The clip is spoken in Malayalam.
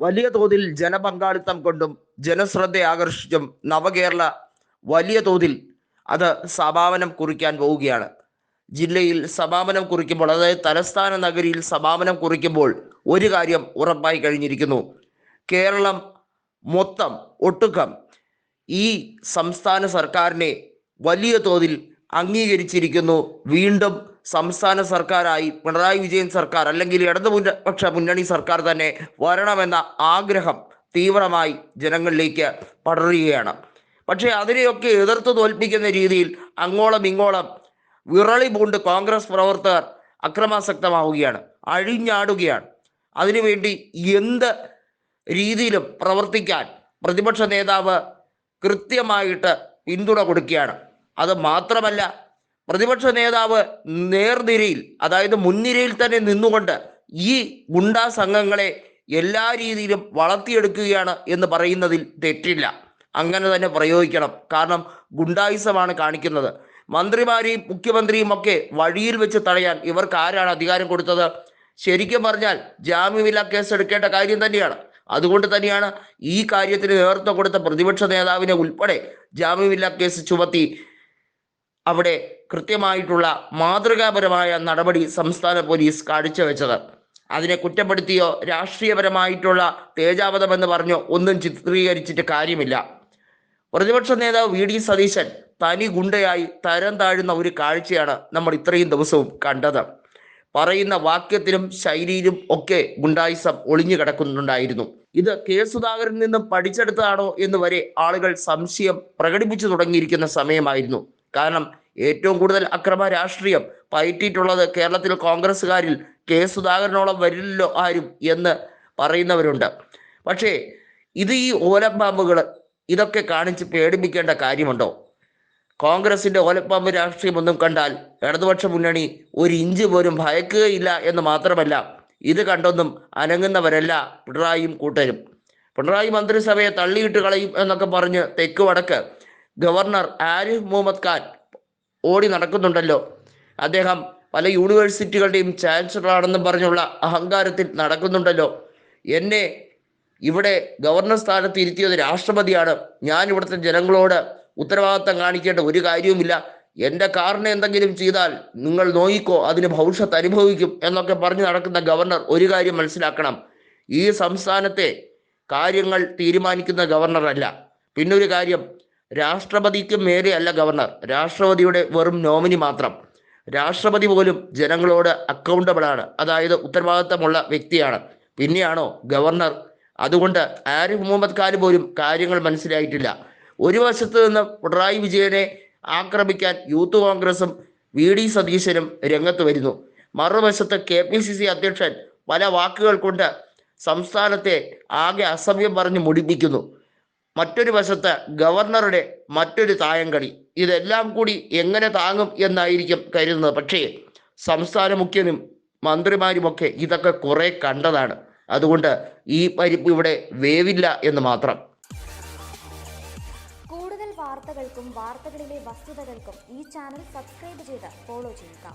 വലിയ തോതിൽ ജനപങ്കാളിത്തം കൊണ്ടും ജനശ്രദ്ധ ആകർഷിച്ചും നവകേരള വലിയ തോതിൽ അത് സമാപനം കുറിക്കാൻ പോവുകയാണ്. ജില്ലയിൽ സമാപനം കുറിക്കുമ്പോൾ അതായത് തലസ്ഥാന നഗരിയിൽ സമാപനം കുറിക്കുമ്പോൾ ഒരു കാര്യം ഉറപ്പായി കഴിഞ്ഞിരിക്കുന്നു. കേരളം മൊത്തം ഒട്ടുക്കം ഈ സംസ്ഥാന സർക്കാരിനെ വലിയ തോതിൽ അംഗീകരിച്ചിരിക്കുന്നു. വീണ്ടും സംസ്ഥാന സർക്കാരായി പിണറായി വിജയൻ സർക്കാർ അല്ലെങ്കിൽ ഇടതുപക്ഷ മുന്നണി സർക്കാർ തന്നെ വരണമെന്ന ആഗ്രഹം തീവ്രമായി ജനങ്ങളിലേക്ക് പടരുകയാണ്. പക്ഷേ അതിനെയൊക്കെ എതിർത്ത് തോൽപ്പിക്കുന്ന രീതിയിൽ അങ്ങോളം ഇങ്ങോളം വിറളി പൂണ്ട് കോൺഗ്രസ് പ്രവർത്തകർ അക്രമാസക്തമാവുകയാണ് അഴിഞ്ഞാടുകയാണ്. അതിനുവേണ്ടി എന്ത് രീതിയിലും പ്രവർത്തിക്കാൻ പ്രതിപക്ഷ നേതാവ് കൃത്യമായിട്ട് പിന്തുണ കൊടുക്കുകയാണ്. അത് മാത്രമല്ല പ്രതിപക്ഷ നേതാവ് നേർനിരയിൽ അതായത് മുൻനിരയിൽ തന്നെ നിന്നുകൊണ്ട് ഈ ഗുണ്ടാ സംഘങ്ങളെ എല്ലാ രീതിയിലും വളർത്തിയെടുക്കുകയാണ് എന്ന് പറയുന്നതിൽ തെറ്റില്ല. അങ്ങനെ തന്നെ പ്രയോഗിക്കണം. കാരണം ഗുണ്ടായുസമാണ് കാണിക്കുന്നത്. മന്ത്രിമാരെയും മുഖ്യമന്ത്രിയും ഒക്കെ വഴിയിൽ വെച്ച് തടയാൻ ഇവർക്ക് ആരാണ് അധികാരം കൊടുത്തത്. ശരിക്കും പറഞ്ഞാൽ ജാമ്യമില്ലാ കേസ് എടുക്കേണ്ട കാര്യം തന്നെയാണ്. അതുകൊണ്ട് തന്നെയാണ് ഈ കാര്യത്തിന് നേതൃത്വം കൊടുത്ത പ്രതിപക്ഷ നേതാവിനെ ഉൾപ്പെടെ ജാമ്യമില്ലാ കേസ് ചുമത്തി അവിടെ കൃത്യമായിട്ടുള്ള മാതൃകാപരമായ നടപടി സംസ്ഥാന പോലീസ് കാഴ്ചവെച്ചത്. അതിനെ കുറ്റപ്പെടുത്തിയോ രാഷ്ട്രീയപരമായിട്ടുള്ള തേജാവതമെന്ന് പറഞ്ഞോ ഒന്നും ചിത്രീകരിച്ചിട്ട് കാര്യമില്ല. പ്രതിപക്ഷ നേതാവ് വി. ഡി. സതീശൻ തനി ഗുണ്ടയായി തരം താഴുന്ന ഒരു കാഴ്ചയാണ് നമ്മൾ ഇത്രയും ദിവസവും കണ്ടത്. പറയുന്ന വാക്യത്തിലും ശൈലിയിലും ഒക്കെ ഗുണ്ടായിസം ഒളിഞ്ഞു കിടക്കുന്നുണ്ടായിരുന്നു. ഇത് കെ. സുധാകരൻ നിന്നും പഠിച്ചെടുത്തതാണോ എന്ന് വരെ ആളുകൾ സംശയം പ്രകടിപ്പിച്ചു തുടങ്ങിയിരിക്കുന്ന സമയമായിരുന്നു. കാരണം ഏറ്റവും കൂടുതൽ അക്രമ രാഷ്ട്രീയം പയറ്റിയിട്ടുള്ളത് കേരളത്തിൽ കോൺഗ്രസ്സുകാരിൽ കെ സുധാകരനോളം വരില്ലല്ലോ ആരും എന്ന് പറയുന്നവരുണ്ട്. പക്ഷേ ഇത് ഈ ഓലപ്പാമ്പുകൾ ഇതൊക്കെ കാണിച്ച് പേടിപ്പിക്കേണ്ട കാര്യമുണ്ടോ? കോൺഗ്രസിന്റെ ഓലപ്പാമ്പ് രാഷ്ട്രീയം ഒന്നും കണ്ടാൽ ഇടതുപക്ഷ മുന്നണി ഒരു ഇഞ്ച് പോലും ഭയക്കുകയില്ല എന്ന് മാത്രമല്ല ഇത് കണ്ടൊന്നും അനങ്ങുന്നവരല്ല പിണറായിയും കൂട്ടരും. പിണറായി മന്ത്രിസഭയെ തള്ളിയിട്ട് കളയും എന്നൊക്കെ പറഞ്ഞ് തെക്ക് വടക്ക് ഗവർണർ ആരിഫ് മുഹമ്മദ് ഖാൻ ഓടി നടക്കുന്നുണ്ടല്ലോ. അദ്ദേഹം പല യൂണിവേഴ്സിറ്റികളുടെയും ചാൻസലറാണെന്നും പറഞ്ഞുള്ള അഹങ്കാരത്തിൽ നടക്കുന്നുണ്ടല്ലോ. എന്നെ ഇവിടെ ഗവർണർ സ്ഥാനത്ത് ഇരുത്തിയത് രാഷ്ട്രപതിയാണ്. ഞാൻ ഇവിടുത്തെ ജനങ്ങളോട് ഉത്തരവാദിത്തം കാണിക്കേണ്ട ഒരു കാര്യവുമില്ല. എന്റെ കാറിന് എന്തെങ്കിലും ചെയ്താൽ നിങ്ങൾ നോയിക്കോ അതിന് ഭവിഷ്യത്ത് അനുഭവിക്കും എന്നൊക്കെ പറഞ്ഞു നടക്കുന്ന ഗവർണർ ഒരു കാര്യം മനസ്സിലാക്കണം. ഈ സംസ്ഥാനത്തെ കാര്യങ്ങൾ തീരുമാനിക്കുന്ന ഗവർണറല്ല. പിന്നൊരു കാര്യം രാഷ്ട്രപതിക്ക് മേലെയല്ല ഗവർണർ. രാഷ്ട്രപതിയുടെ വെറും നോമിനി മാത്രം. രാഷ്ട്രപതി പോലും ജനങ്ങളോട് അക്കൗണ്ടബിൾ ആണ്. അതായത് ഉത്തരവാദിത്തമുള്ള വ്യക്തിയാണ്. പിന്നെയാണോ ഗവർണർ? അതുകൊണ്ട് ആരിഫ് മുഹമ്മദ് ഖാൻ പോലും കാര്യങ്ങൾ മനസ്സിലായിട്ടില്ല. ഒരു വശത്ത് നിന്ന് പിണറായി വിജയനെ ആക്രമിക്കാൻ യൂത്ത് കോൺഗ്രസും വി ഡി സതീശനും രംഗത്ത് വരുന്നു. മറുവശത്ത് കെ പി സി സി അധ്യക്ഷൻ പല വാക്കുകൾ കൊണ്ട് സംസ്ഥാനത്തെ ആകെ അസഭ്യം പറഞ്ഞ് മുടിപ്പിക്കുന്നു. മറ്റൊരു വശത്ത് ഗവർണറുടെ മറ്റൊരു തായങ്കളി ഇതെല്ലാം കൂടി എങ്ങനെ താങ്ങും എന്നായിരിക്കും കരുതുന്നത്. പക്ഷേ സംസ്ഥാന മുഖ്യനും മന്ത്രിമാരുമൊക്കെ ഇതൊക്കെ കുറെ കണ്ടതാണ്. അതുകൊണ്ട് ഈ പരിപ്പ് ഇവിടെ വേവില്ല എന്ന് മാത്രം. കൂടുതൽ വാർത്തകൾക്കും വാർത്തകളിലെ വസ്തുതകൾക്കും ഈ ചാനൽ സബ്സ്ക്രൈബ് ചെയ്ത് ഫോളോ ചെയ്യുക.